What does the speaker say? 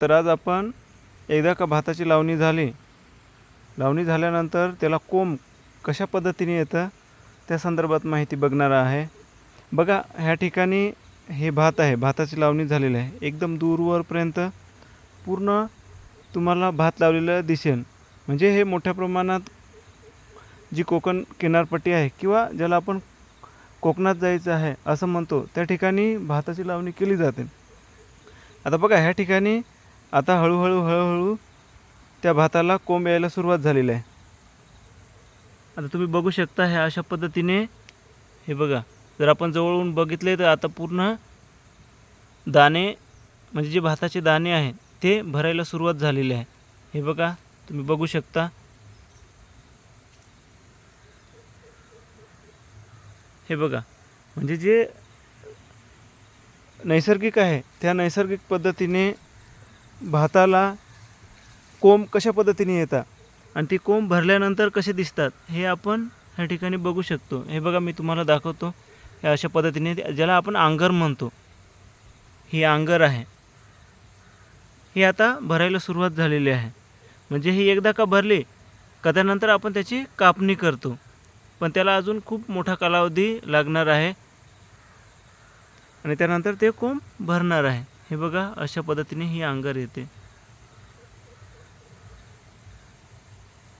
तर आज आपण एकदा का भाताची लावणी झाली. लावणी झाल्यानंतर त्याला कोंब कशा पद्धतीने येतं? त्या संदर्भात माहिती बघणार आहे. बघा ह्या ठिकाणी हे भात आहे. भाताची लावणी झालेली आहे. एकदम दूरवरपर्यंत पूर्ण तुम्हाला भात लावलेलं दिसेल म्हणजे हे मोठ्या प्रमाणात जी कोकण किनारपट्टी आहे किंवा ज्याला आपण कोकणात जायचं आहे असं म्हणतो त्या ठिकाणी भाताची लावणी केली जाते. आता बघा ह्या ठिकाणी आता हळूहळू हळूहळू त्या भाताला कोंब यायला सुरुवात झालेली आहे. आता तुम्ही बघू शकता ह्या अशा पद्धतीने हे बघा जर आपण जवळून बघितले तर आता पूर्ण दाणे म्हणजे जे भाताचे दाणे आहेत ते भरायला सुरुवात झालेली आहे. हे बघा तुम्ही बघू शकता. हे बघा म्हणजे जे नैसर्गिक आहे त्या नैसर्गिक पद्धतीने भाताला कोंब कशा पद्धतीने येतात? आणि ती कोंब भरल्यानंतर कसे दिसतात? हे आपण ह्या ठिकाणी बघू शकतो. हे बघा मी तुम्हाला दाखवतो. हे अशा पद्धतीने ज्याला आपण आंगर म्हणतो. ही आंगर आहे. ही आता भरायला सुरुवात झालेली आहे. म्हणजे ही एकदा का भरली का त्यानंतर आपण त्याची कापणी करतो. पण त्याला अजून खूप मोठा कालावधी लागणार आहे. आणि त्यानंतर ते कोंब भरणार आहे. हे बघा अशा पद्धतीने ही अंगार येते